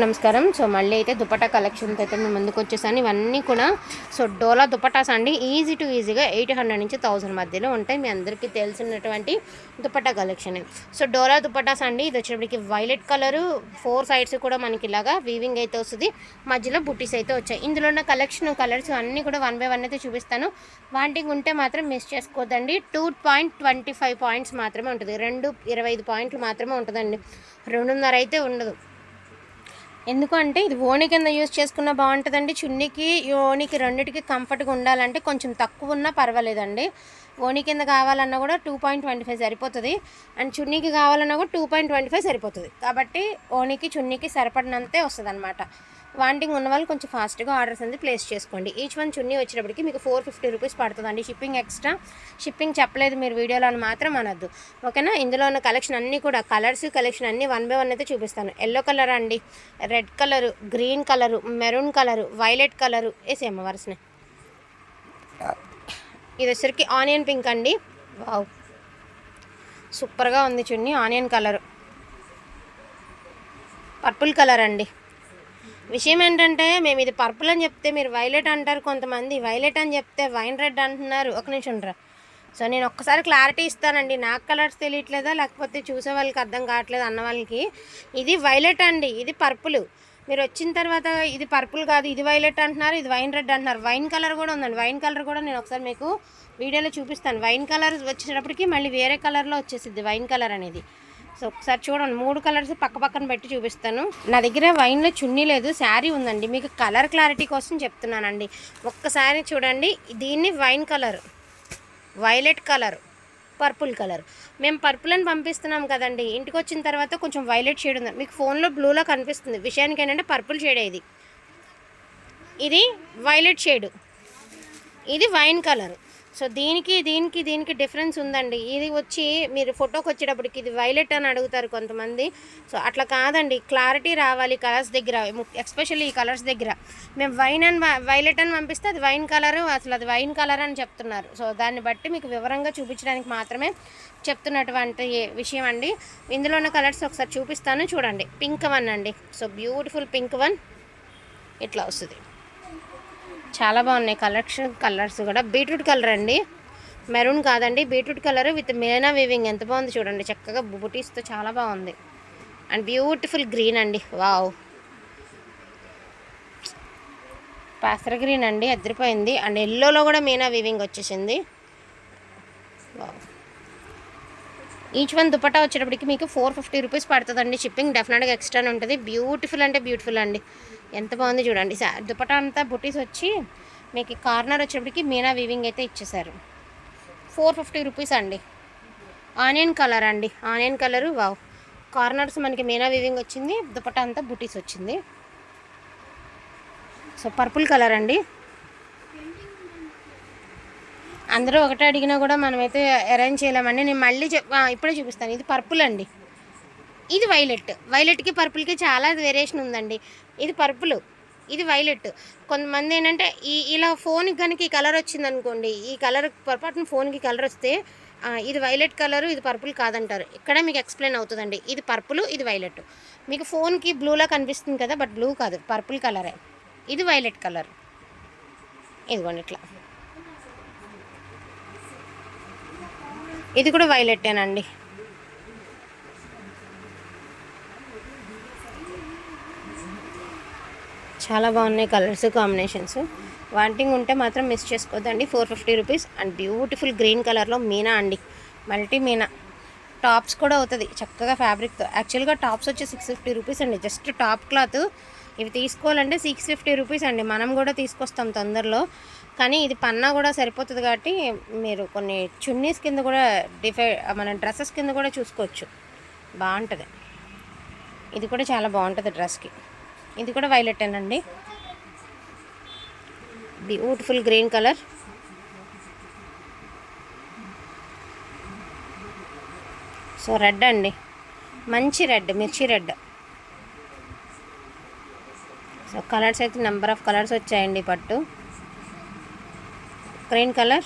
నమస్కారం. సో మళ్ళీ అయితే దుపటా కలెక్షన్స్ అయితే మేము ముందుకు వచ్చేసాను ఇవన్నీ కూడా సో డోలా దుపటాస్ అండి. ఈజీ టు ఈజీగా ఎయిట్ హండ్రెడ్ నుంచి థౌసండ్ మధ్యలో ఉంటాయి. మీ అందరికీ తెలిసినటువంటి దుపటా కలెక్షన్ సో డోలా దుపటాస్ అండి. ఇది వచ్చేటప్పటికి వైలెట్ కలరు ఫోర్ సైడ్స్ కూడా మనకి ఇలాగా వీవింగ్ అయితే వస్తుంది. మధ్యలో బుట్టీస్ అయితే వచ్చాయి. ఇందులో ఉన్న కలెక్షన్ కలర్స్ అన్నీ కూడా వన్ బై వన్ అయితే చూపిస్తాను. వాంటింగ్ ఉంటే మాత్రం miss చేసుకోదండి two point twenty five points మాత్రమే ఉంటుంది. రెండు ఇరవై ఐదు పాయింట్లు మాత్రమే ఉంటుందండి. రెండున్నర అయితే ఉండదు. ఎందుకంటే ఇది ఓణి కింద యూజ్ చేసుకున్న బాగుంటుందండి. చున్నీకి ఓనికి ఓణికి రెండింటికి కంఫర్ట్గా ఉండాలంటే కొంచెం తక్కువ ఉన్నా పర్వాలేదండి. ఓణి కింద కావాలన్నా కూడా టూ పాయింట్ ట్వంటీ ఫైవ్ సరిపోతుంది. అండ్ చున్నీకి కావాలన్నా కూడా టూ పాయింట్ ట్వంటీ ఫైవ్ సరిపోతుంది. కాబట్టి ఓణికి చున్నీకి సరిపడినంతే వస్తుంది అనమాట వాంటింగ్ ఉన్న వాళ్ళు కొంచెం ఫాస్ట్గా ఆర్డర్స్ అనేది ప్లేస్ చేసుకోండి. ఈచ్ వన్ చున్నీ వచ్చేటప్పటికి మీకు ఫోర్ ఫిఫ్టీ రూపీస్ పడుతుందండి. Shipping extra. షిప్పింగ్ చెప్పలేదు మీరు వీడియోలో అని మాత్రం అనొద్దు. ఓకేనా? ఇందులో ఉన్న కలెక్షన్ అన్నీ కూడా కలర్స్ కలెక్షన్ అన్నీ వన్ బై వన్ అయితే చూపిస్తాను. ఎల్లో కలర్ అండి? Red colour green colour maroon colour violet colour వేసేయమ్మ వరుసనే. ఇది వచ్చరికి ఆనియన్ పింక్ అండి. వావ్. సూపర్గా ఉంది చున్నీ ఆనియన్ కలర్. పర్పుల్ కలర్ అండి. విషయం ఏంటంటే మేము ఇది పర్పుల్ అని చెప్తే మీరు వైలెట్ అంటారు కొంతమంది. వైలెట్ అని చెప్తే వైన్ రెడ్ అంటున్నారు. ఒక నిమిషం రా. సో నేను ఒక్కసారి క్లారిటీ ఇస్తానండి. నాకు కలర్స్ తెలియట్లేదా? లేకపోతే చూసే వాళ్ళకి అర్థం కావట్లేదు అన్న వాళ్ళకి? ఇది వైలెట్ అండి. ఇది పర్పుల్. మీరు వచ్చిన తర్వాత ఇది పర్పుల్ కాదు ఇది వైలెట్ అంటున్నారు ఇది వైన్ రెడ్ అంటున్నారు. వైన్ కలర్ కూడా ఉందండి. వైన్ కలర్ కూడా నేను ఒకసారి మీకు వీడియోలో చూపిస్తాను. వైన్ కలర్ వచ్చేటప్పటికి మళ్ళీ వేరే కలర్లో వచ్చేసిద్ది వైన్ కలర్ అనేది. సో ఒకసారి చూడండి మూడు కలర్స్ పక్క పక్కన పెట్టి చూపిస్తాను. నా దగ్గర వైన్లో చున్నీ లేదు శారీ ఉందండి. మీకు కలర్ క్లారిటీ కోసం చెప్తున్నానండి. ఒక్కసారి చూడండి దీన్ని wine colour violet colour purple colour. మేము పర్పుల్ అని పంపిస్తున్నాం కదండి. ఇంటికి వచ్చిన తర్వాత కొంచెం వైలెట్ షేడ్ ఉంది. మీకు ఫోన్లో బ్లూలో కనిపిస్తుంది. విషయానికి ఏంటంటే పర్పుల్ షేడ్ ఇది. ఇది వైలెట్ షేడ్. ఇది వైన్ కలర్. సో దీనికి దీనికి దీనికి డిఫరెన్స్ ఉందండి. ఇది వచ్చి మీరు ఫోటోకి వచ్చేటప్పటికి ఇది వైలెట్ అని అడుగుతారు కొంతమంది. సో అట్లా కాదండి. క్లారిటీ రావాలి కలర్స్ దగ్గర. ఎస్పెషల్లీ ఈ కలర్స్ దగ్గర. మేము వైన్ అని వైలెట్ అని పంపిస్తే అది వైన్ కలర్ అసలు అది వైన్ కలర్ అని చెప్తున్నారు. సో దాన్ని బట్టి మీకు వివరంగా చూపించడానికి మాత్రమే చెప్తున్నటువంటి విషయం అండి. ఇందులో ఉన్న కలర్స్ ఒకసారి చూపిస్తాను. చూడండి. పింక్ వన్ అండి. So beautiful pink one. ఇట్లా వస్తుంది. చాలా బాగున్నాయి కలెక్షన్ కలర్స్ కూడా. బీట్రూట్ కలర్ అండి. మెరూన్ కాదండి beetroot colour with meena weaving. ఎంత బాగుంది చూడండి. చక్కగా బూటీస్తో చాలా బాగుంది. అండ్ బ్యూటిఫుల్ గ్రీన్ అండి. వావ్. పాసర గ్రీన్ అండి. అదిరిపోయింది అండ్ ఎల్లోలో కూడా మీనా వీవింగ్ వచ్చేసింది. వావ్. ఈచ్ వన్ దుపట్టా వచ్చేటప్పటికి మీకు ఫోర్ ఫిఫ్టీ రూపీస్ పడుతుందండి షిప్పింగ్. డెఫినెట్గా ఎక్స్ట్రా ఉంటుంది. బ్యూటిఫుల్ అంటే బ్యూటిఫుల్ అండి. ఎంత బాగుంది చూడండి. సా దుపట్టా అంతా బుటీస్ వచ్చి మీకు కార్నర్ వచ్చేటప్పటికి మీనా వీవింగ్ అయితే ఇచ్చేసారు ఫోర్ ఫిఫ్టీ రూపీస్ అండి. ఆనియన్ కలర్ అండి. ఆనియన్ కలరు వావ్ కార్నర్స్ మనకి మీనా వీవింగ్ వచ్చింది. దుపట్టా అంతా బుటీస్ వచ్చింది. సో పర్పుల్ కలర్ అండి. అందరూ ఒకటే అడిగినా కూడా మనమైతే అరేంజ్ చేయలేమండి. నేను మళ్ళీ చెప్ ఇప్పుడే చూపిస్తాను. ఇది పర్పుల్ అండి. ఇది వైలెట్ వైలెట్కి పర్పుల్కి చాలా వేరియేషన్ ఉందండి. ఇది పర్పుల్. ఇది వైలెట్ కొంతమంది ఏంటంటే ఈ ఇలా ఫోన్కి కనుక ఈ కలర్ వచ్చింది అనుకోండి ఈ కలర్ పొరపాటున ఫోన్కి కలర్ వస్తే ఇది వైలెట్ కలరు ఇది పర్పుల్ కాదంటారు. ఇక్కడ మీకు ఎక్స్ప్లెయిన్ అవుతుందండి. ఇది పర్పుల్ ఇది వైలెట్ మీకు ఫోన్కి బ్లూలా కనిపిస్తుంది కదా బట్ బ్లూ కాదు. పర్పుల్ కలరే ఇది వైలెట్ కలర్ ఇదిగోండి ఇట్లా. ఇది కూడా వైలెట్టేనండి చాలా బాగున్నాయి కలర్స్ కాంబినేషన్స్. వాంటింగ్ ఉంటే మాత్రం మిస్ చేసుకోవద్దండి. Four fifty rupees and beautiful green కలర్లో మీనా అండి. మల్టీ మీనా. టాప్స్ కూడా అవుతుంది. చక్కగా ఫ్యాబ్రిక్తో యాక్చువల్గా టాప్స్ వచ్చి సిక్స్ ఫిఫ్టీ రూపీస్ అండి. జస్ట్ టాప్ క్లాత్ ఇవి తీసుకోవాలంటే సిక్స్ ఫిఫ్టీ రూపీస్ అండి. మనం కూడా తీసుకొస్తాం తొందరలో. కానీ ఇది పన్నా కూడా సరిపోతుంది కాబట్టి మీరు కొన్ని చున్నీస్ కింద కూడా డిఫై మన డ్రెస్సెస్ కింద కూడా చూసుకోవచ్చు. బాగుంటుంది. ఇది కూడా చాలా బాగుంటుంది డ్రెస్కి. ఇది కూడా వైలెట్టేనండి beautiful green colour. So red అండి. మంచి రెడ్ మిర్చి రెడ్. సో కలర్స్ అయితే నెంబర్ ఆఫ్ కలర్స్ వచ్చాయండి పట్టు. Green colour.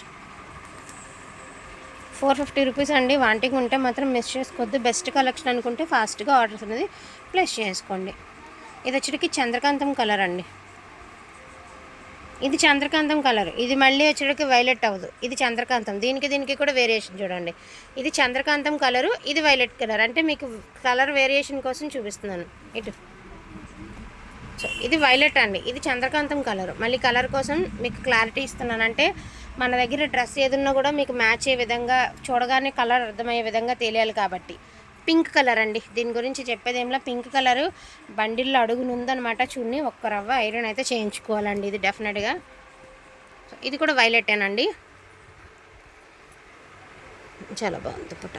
Four fifty rupees అండి. వాంటింగ్ ఉంటే మాత్రం మిస్ చేసుకోవద్దు. బెస్ట్ కలెక్షన్ అనుకుంటే ఫాస్ట్గా ఆర్డర్స్ అనేది ప్లేస్ చేసుకోండి. ఇది వచ్చేటికి చంద్రకాంతం కలర్ అండి. ఇది చంద్రకాంతం కలర్. ఇది మళ్ళీ వచ్చేటికి వైలెట్ అవ్వదు. ఇది చంద్రకాంతం. దీనికి దీనికి కూడా వేరియేషన్ చూడండి. ఇది చంద్రకాంతం కలరు. ఇది వైలెట్ కలర్. అంటే మీకు కలర్ వేరియేషన్ కోసం చూపిస్తున్నాను. ఇటు. సో ఇది వైలెట్ అండి. ఇది చంద్రకాంతం కలర్ మళ్ళీ కలర్ కోసం మీకు క్లారిటీ ఇస్తున్నానంటే మన దగ్గర డ్రెస్ ఏదున్నా కూడా మీకు మ్యాచ్ అయ్యే విధంగా చూడగానే కలర్ అర్థమయ్యే విధంగా తెలియాలి కాబట్టి. పింక్ కలర్ అండి. దీని గురించి చెప్పేది ఏంలా పింక్ కలర్ బండిల్లో అడుగునుందనమాట చూడండి. ఒక్క రవ్వ ఐరన్ అయితే చేయించుకోవాలండి ఇది డెఫినెట్గా ఇది కూడా వైలెటేనండి చాలా బాగుంది పుట్ట.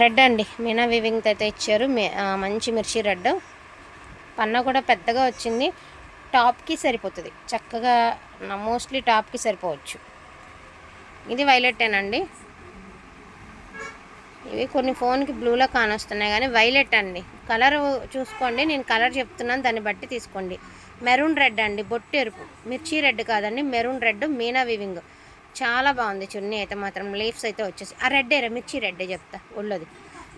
రెడ్ అండి. మీనా వివింగ్ అయితే ఇచ్చారు. మంచి మిర్చి రెడ్. పన్న కూడా పెద్దగా వచ్చింది. టాప్కి సరిపోతుంది. చక్కగా మోస్ట్లీ టాప్కి సరిపోవచ్చు. ఇది వైలెట్టేనండి. ఇవి కొన్ని ఫోన్కి బ్లూలో కానొస్తున్నాయి కానీ వైలెట్ అండి. కలర్ చూసుకోండి. నేను కలర్ చెప్తున్నాను. దాన్ని బట్టి తీసుకోండి. మెరూన్ రెడ్ అండి. బొట్టు ఎరుపు. మిర్చి రెడ్ కాదండి. Maroon red. మీనా వివింగ్. చాలా బాగుంది చున్నీ అయితే మాత్రం. లీవ్స్ అయితే వచ్చేసి ఆ రెడ్ ఎర మిర్చి రెడ్ చెప్తా ఒళ్ళది.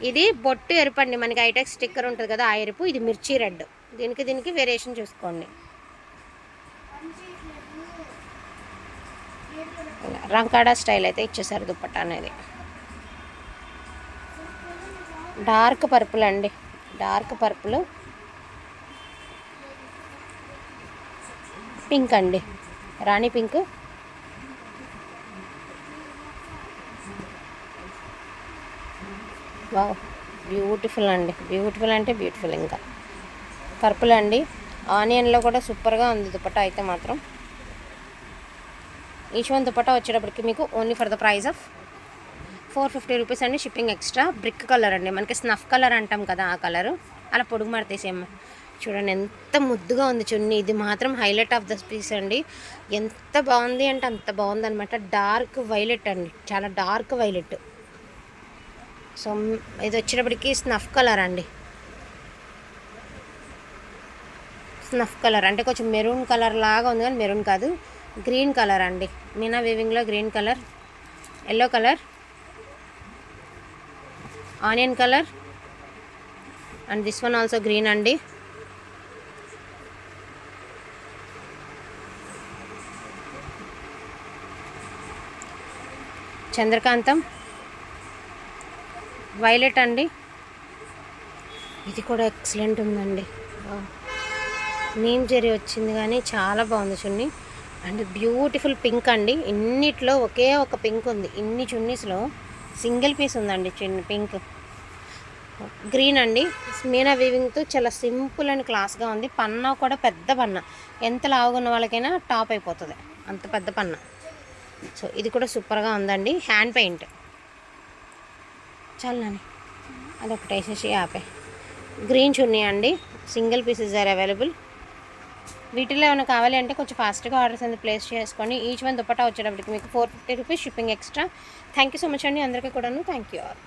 ఇది బొట్టు ఎరుపు అండి. మనకి ఐటెక్ స్టిక్కర్ ఉంటుంది కదా ఆ ఎరుపు ఇది మిర్చి రెడ్. దీనికి దీనికి వేరియేషన్ చూసుకోండి. రంకాడా స్టైల్ అయితే ఇచ్చేసారు దుప్పట అనేది. డార్క్ పర్పుల్ అండి. Dark purple. పింక్ అండి. రాణి పింక్. వావ్. బ్యూటిఫుల్ అండి. బ్యూటిఫుల్ అంటే బ్యూటిఫుల్ ఇంకా. పర్పుల్ అండి. ఆనియన్లో కూడా సూపర్గా ఉంది దుపట్టా అయితే మాత్రం. ఈశ్వన్ దుపట్టా వచ్చేటప్పటికి మీకు only for the price of four fifty rupees అండి. షిప్పింగ్ ఎక్స్ట్రా బ్రిక్ కలర్ అండి. మనకి స్నఫ్ కలర్ అంటాం కదా ఆ కలరు అలా పొడుగు మడతేసేమ్ చూడండి ఎంత ముద్దుగా ఉంది చున్నీ. ఇది మాత్రం హైలైట్ ఆఫ్ ద పీస్ అండి. ఎంత బాగుంది అంటే అంత బాగుంది అనమాట డార్క్ వైలెట్ అండి. చాలా డార్క్ వైలెట్ సో ఇది వచ్చేటప్పటికి స్నఫ్ కలర్ అండి. Snuff colour. అంటే కొంచెం మెరూన్ కలర్ లాగా ఉంది కానీ మెరూన్ కాదు. గ్రీన్ కలర్ అండి. Meena వీవింగ్లో green colour. Yellow colour. Onion colour. And this one also green అండి. చంద్రకాంతం. వైలెట్ అండి. ఇది కూడా ఎక్సలెంట్ ఉందండి. నీమ్ జెరీ వచ్చింది కానీ చాలా బాగుంది చున్నీ. అండ్ బ్యూటిఫుల్ పింక్ అండి. ఇన్నిట్లో ఒకే ఒక పింక్ ఉంది. ఇన్ని చున్నీస్లో సింగిల్ పీస్ ఉందండి చిన్న పింక్ గ్రీన్ అండి. మీనా వీవింగ్తో చాలా సింపుల్ అండ్ క్లాస్గా ఉంది. పన్నా కూడా పెద్ద పన్న. ఎంత లావుగా ఉన్న వాళ్ళకైనా టాప్ అయిపోతుంది. అంత పెద్ద పన్న. సో ఇది కూడా సూపర్గా ఉందండి. హ్యాండ్ పెయింట్ చల్లని అదొకటి వేసేసి ఆపే. గ్రీన్ చున్నీ అండి. సింగిల్ పీసెస్ ఆర్ అవైలబుల్ వీటిలో ఏమైనా కావాలి అంటే కొంచెం ఫాస్ట్గా ఆర్డర్స్ అనేది ప్లేస్ చేసుకోండి ఈచ్ వన్ దుపట్టా వచ్చేటప్పటికి మీకు four fifty rupees shipping extra thank you so much అండి. అందరికీ కూడాను థ్యాంక్ యూ ఆల్